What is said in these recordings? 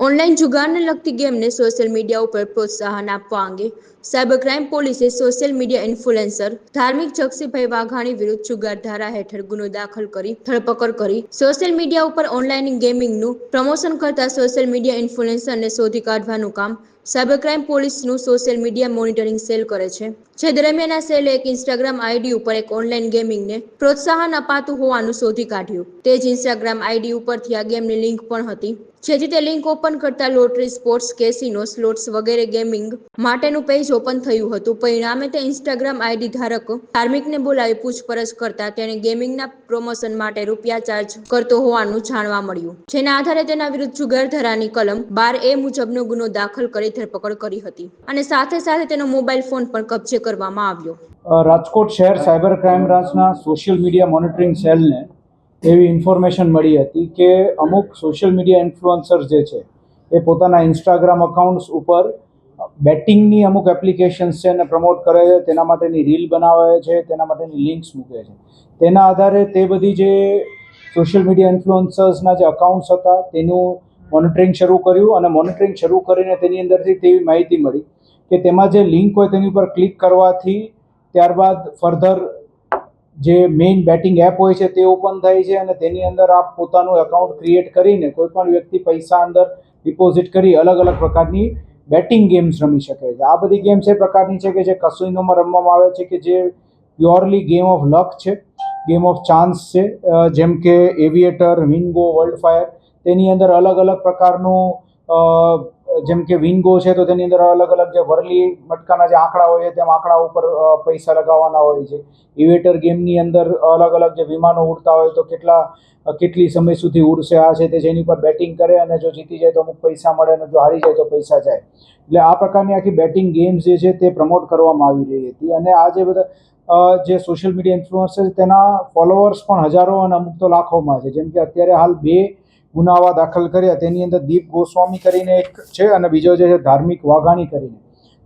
Online જુગારને લગતી ગેમને social media ઉપર પ્રોત્સાહન આપવા અંગે સાયબર ક્રાઇમ પોલીસે social media influencer Dharmik Jakshibhai Vaghani વિરુદ્ધ જુગાર ધારા હેઠળ ગુનો દાખલ કરી ધરપકડ કરી. સોશિયલ મીડિયા ઉપર ઓનલાઈન ગેમિંગનું પ્રમોશન કરતા સોશિયલ મીડિયા ઇન્ફ્લુએન્સરને શોધી કાઢવાનું કામ સાયબર ક્રાઇમ પોલીસનું સોશિયલ મીડિયા મોનિટરિંગ સેલ કરે છે. જે દરમિયાન આ સેલે એક ઇન્સ્ટાગ્રામ આઈડી ઉપર એક ઓનલાઈન ગેમિંગને પ્રોત્સાહન અપાતું હોવાનું શોધી કાઢ્યું. તે જ ઇન્સ્ટાગ્રામ આઈડી ઉપરથી આ ગેમની લિંક પણ હતી. જેથી તે લિંક ઓપન કરતા લોટરી, સ્પોર્ટ્સ કેસિનો સ્લોટ્સ વગેરે ગેમિંગ માટેનું પેજ ઓપન થયું હતું. પરિણામે તે ઇન્સ્ટાગ્રામ આઈડી ધારક ધાર્મિકને બોલાવી પૂછપરછ કરતા તેણે ગેમિંગના પ્રમોશન માટે રૂપિયા ચાર્જ કરતો હોવાનું જાણવા મળ્યું. જેના આધારે તેના વિરુદ્ધ જુગારધારાની કલમ બાર એ મુજબનો ગુનો દાખલ કરી ધરપકડ કરી હતી અને સાથે સાથે તેનો મોબાઈલ ફોન પણ કબજે કરવામાં આવ્યો. રાજકોટ શહેર સાયબર ક્રાઇમ બ્રાન્ચના સોશિયલ મીડિયા મોનિટરિંગ સેલને એવી ઇન્ફોર્મેશન મળી હતી કે અમુક સોશિયલ મીડિયા ઇન્ફ્લુઅન્સર જે છે એ પોતાના ઇન્સ્ટાગ્રામ અકાઉન્ટ્સ ઉપર બેટિંગની અમુક એપ્લિકેશન્સ છે એને પ્રમોટ કરે છે, તેના માટેની રીલ બનાવે છે, તેના માટેની લિંક્સ મૂકે છે. તેના આધારે તે બધી જે સોશિયલ મીડિયા ઇન્ફ્લુઅન્સર્સના જે અકાઉન્ટ્સ હતા, તેનું મોનિટરિંગ શરૂ કર્યું અને મોનિટરિંગ શરૂ કરીને તેની અંદરથી તેવી માહિતી મળી કે તેમાં જે લિંક હોય તેની ઉપર ક્લિક કરવાથી ત્યારબાદ ફર્ધર જે મેઇન બેટિંગ એપ હોય છે તે ઓપન થાય છે અને તેની અંદર આપ પોતાનું એકાઉન્ટ ક્રિએટ કરીને કોઈપણ વ્યક્તિ પૈસા અંદર ડિપોઝિટ કરી અલગ અલગ પ્રકારની બેટિંગ ગેમ્સ રમી શકે છે. આ બધી ગેમ્સ એ પ્રકારની છે કે જે કસિનોમાં રમવામાં આવે છે કે જે પ્યોરલી ગેમ ઓફ લક છે, ગેમ ઓફ ચાન્સ છે જેમ કે એવિએટર, વિંગો, વર્લ્ડ ફાયર, તેની અંદર અલગ અલગ પ્રકારનું જેમ કે વિંગો છે તો તેની અંદર અલગ અલગ જે વરલી મટકાના જે આંકડા હોય છે, તેમ આંકડા ઉપર પૈસા લગાવવાના હોય છે. ઇવેટર ગેમની અંદર અલગ અલગ જે વિમાનો ઉડતા હોય તો કેટલા કેટલી સમય સુધી ઉડશે, આ છે તે જેની પર બેટિંગ કરે અને જો જીતી જાય તો અમુક પૈસા મળે અને જો હારી જાય તો પૈસા જાય. એટલે આ પ્રકારની આખી બેટિંગ ગેમ્સ જે છે તે પ્રમોટ કરવામાં આવી રહી હતી અને આ જે બધા જે સોશિયલ મીડિયા ઇન્ફ્લુઅન્સર તેના ફોલોઅર્સ પણ હજારો અને અમુક તો લાખોમાં છે. જેમ કે અત્યારે હાલ બે ગુનાવા દાખલ કર્યા. તેની અંદર દીપ ગોસ્વામી કરીને એક છે અને બીજો જે છે ધાર્મિક વાઘાણી કરીને.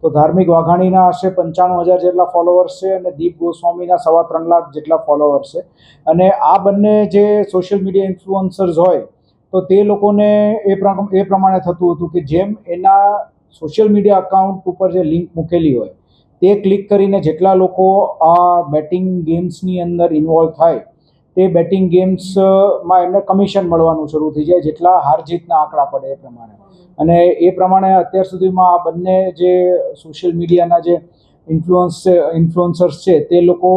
તો ધાર્મિક વાઘાણીના હશે પંચાણું હજાર જેટલા ફોલોઅર્સ છે અને દીપ ગોસ્વામીના સવા ત્રણ લાખ જેટલા ફોલોઅર્સ છે. અને આ બંને જે સોશિયલ મીડિયા ઇન્ફ્લુઅન્સર્સ હોય, તો તે લોકોને એ એ પ્રમાણે થતું હતું કે જેમ એના સોશિયલ મીડિયા અકાઉન્ટ ઉપર જે લિંક મૂકેલી હોય, તે ક્લિક કરીને જેટલા લોકો આ બેટિંગ ગેમ્સની અંદર ઇન્વોલ્વ થાય તે બેટિંગ ગેમ્સમાં એમને કમિશન મળવાનું શરૂ થઈ જાય, જેટલા હાર જીતના આંકડા પડે એ પ્રમાણે. અને એ પ્રમાણે અત્યાર સુધીમાં આ બંને જે સોશિયલ મીડિયાના જે ઇન્ફ્લુઅન્સ ઇન્ફ્લુઅન્સર્સ છે, તે લોકો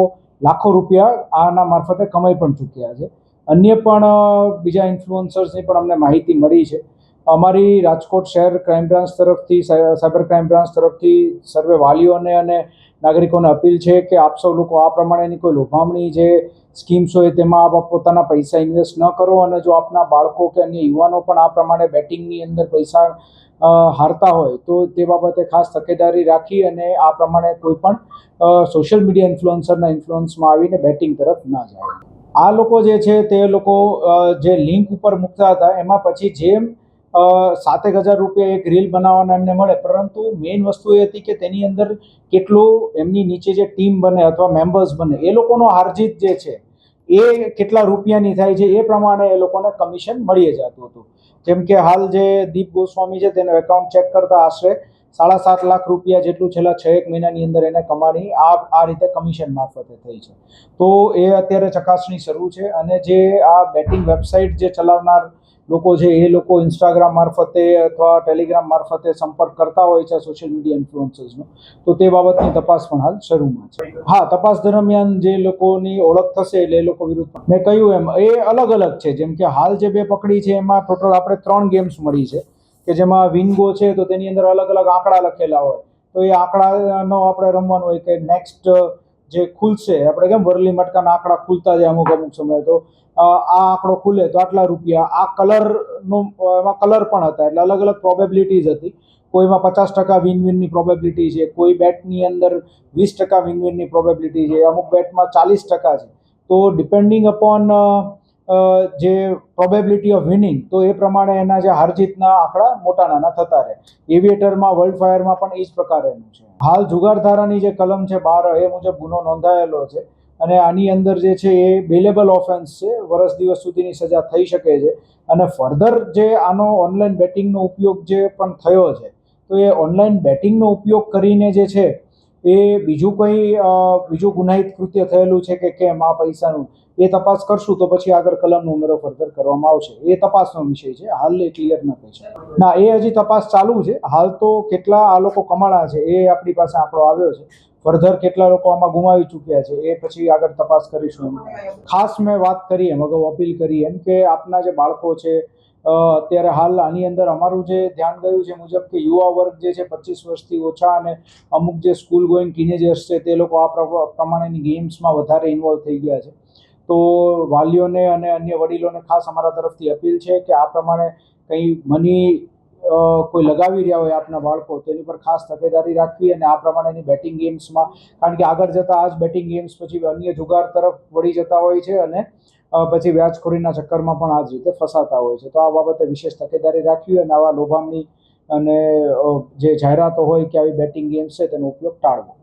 લાખો રૂપિયા આના મારફતે કમાઈ પણ ચૂક્યા છે. અન્ય પણ બીજા ઇન્ફ્લુઅન્સર્સની પણ અમને માહિતી મળી છે. અમારી રાજકોટ શહેર ક્રાઇમ બ્રાન્ચ તરફથી સાય- સાયબર ક્રાઇમ બ્રાન્ચ તરફથી સર્વે વાલીઓને અને નાગરિકોને અપીલ છે કે આપ સૌ લોકો આ પ્રમાણેની કોઈ લોભામણી જે સ્કીમ્સ હોય તેમાં આપ પોતાના પૈસા ઇન્વેસ્ટ ન કરો અને જો આપના બાળકો કે અન્ય યુવાનો પણ આ પ્રમાણે બેટિંગની અંદર પૈસા હારતા હોય તો તે બાબતે ખાસ તકેદારી રાખી અને આ પ્રમાણે કોઈ પણ સોશિયલ મીડિયા ઇન્ફ્લુઅન્સરના ઇન્ફ્લુઅન્સમાં આવીને બેટિંગ તરફ ના જાય. આ લોકો જે છે તે લોકો જે લિંક ઉપર મૂકતા હતા એમાં પછી જેમ સાતેક હજાર રૂપિયા એક રીલ બનાવવાના એમને મળે. પરંતુ મેઇન વસ્તુ એ હતી કે તેની અંદર કેટલું એમની નીચે જે ટીમ બને અથવા મેમ્બર્સ બને, એ લોકોનો હારજીત જે છે, એ કેટલા રૂપિયાની થાય છે, એ પ્રમાણે એ લોકોને કમિશન મળી જતું હતું. જેમ કે હાલ જે દીપ ગોસ્વામી છે, તેનું એકાઉન્ટ ચેક કરતા આશરે સાડા સાત લાખ રૂપિયા જેટલું છેલ્લા છ એક મહિનાની અંદર એને કમાણી આ આ રીતે કમિશન મારફતે થઈ છે. તો એ અત્યારે ચકાસણી શરૂ છે અને જે આ બેટિંગ વેબસાઇટ જે ચલાવનાર લોકો છે એ લોકો ઇન્સ્ટાગ્રામ મારફતે અથવા ટેલિગ્રામ મારફતે સંપર્ક કરતા હોય છે સોશિયલ મીડિયા ઇન્ફ્લુઅન્સર્સનો તો તે બાબતની તપાસ પણ હાલ શરૂમાં છે. હા, તપાસ દરમિયાન જે લોકોની ઓળખ થશે એટલે એ લોકો વિરુદ્ધ મેં કહ્યું એમ, એ અલગ અલગ છે. જેમ કે હાલ જે બે પકડી છે, એમાં ટોટલ આપણે ત્રણ ગેમ્સ મળી છે. કે જેમાં વિંગો છે, તો તેની અંદર અલગ અલગ આંકડા લખેલા હોય. તો એ આંકડાનો આપણે રમવાનું હોય કે નેક્સ્ટ જે ખુલશે. આપણે કેમ વરલી મટકાના આંકડા ખુલતા જાય અમુક અમુક સમય તો? આ આંકડો ખુલે તો આટલા રૂપિયા. આ કલરનો, એમાં કલર પણ હતા. એટલે અલગ અલગ પ્રોબેબિલિટીઝ હતી. કોઈમાં પચાસ ટકા વિન વિનની પ્રોબેબિલિટી છે. કોઈ બેટની અંદર વીસ ટકા વિન વિનની પ્રોબેબિલિટી છે. અમુક બેટમાં ચાલીસ ટકા છે. તો ડિપેન્ડિંગ અપોન જે પ્રોબેબિલિટી ઓફ વિનિંગ તો એ પ્રમાણે એના જે હારજીતના આંકડા મોટા નાના થતા રહે. એવિએટરમાં વર્લ્ડ ફાયરમાં પણ એ જ પ્રકારેનું છે. હાલ જુગારધારાની જે કલમ છે બાર, એ મુજબ ગુનો નોંધાયેલો છે અને આની અંદર જે છે એ બેલેબલ ઓફેન્સ છે વર્ષ દિવસ સુધીની સજા થઈ શકે છે અને ફર્ધર જે આનો ઓનલાઈન બેટિંગનો ઉપયોગ જે પણ થયો છે, તો એ ઓનલાઈન બેટિંગનો ઉપયોગ કરીને જે છે એ બીજું કંઈ બીજું ગુનાહિત કૃત્ય થયેલું છે કે કેમ આ પૈસાનું? એ તપાસ કરશું તો પછી આગળ કલમનો ઉમેરો ફર્ધર કરવામાં આવશે. એ તપાસનો વિષય છે. હાલ એ ક્લિયર નથી છે. ના, એ હજી તપાસ ચાલુ છે. હાલ તો કેટલા આ લોકો કમાણા છે એ આપણી પાસે આંકડો આવ્યો છે. ફર્ધર કેટલા લોકો આમાં ગુમાવી ચૂક્યા છે એ પછી આગળ તપાસ કરીશું ખાસ મેં વાત કરી, એમ અગાઉ અપીલ કરી એમ કે આપના જે બાળકો છે અત્યારે હાલ આની અંદર અમારું જે ધ્યાન ગયું છે મુજબ કે યુવા વર્ગ જે છે પચીસ વર્ષથી ઓછા અને અમુક જે સ્કૂલ ગોઈંગ ટીનેજર્સ છે તે લોકો આ પ્ર- પ્રમાણેની ગેમ્સમાં વધારે ઇન્વોલ્વ થઈ ગયા છે. તો વાલીઓને અને અન્ય વડીલોને ખાસ અમારા તરફથી અપીલ છે કે આ પ્રમાણે કંઈ મની કોઈ લગાવી રહ્યા હોય આપના બાળકો તેની પર ખાસ તકેદારી રાખવી અને આ પ્રમાણેની બેટિંગ ગેમ્સમાં કારણ કે આગળ જતાં આ જ બેટિંગ ગેમ્સ પછી અન્ય જુગાર તરફ વળી જતા હોય છે અને પછી વ્યાજખોરીના ચક્કરમાં પણ આ જ રીતે ફસાતા હોય છે. તો આ બાબતે વિશેષ તકેદારી રાખવી અને આવા લોભામણી અને જે જાહેરાતો હોય કે આવી બેટિંગ ગેમ્સ છે તેનો ઉપયોગ ટાળવો.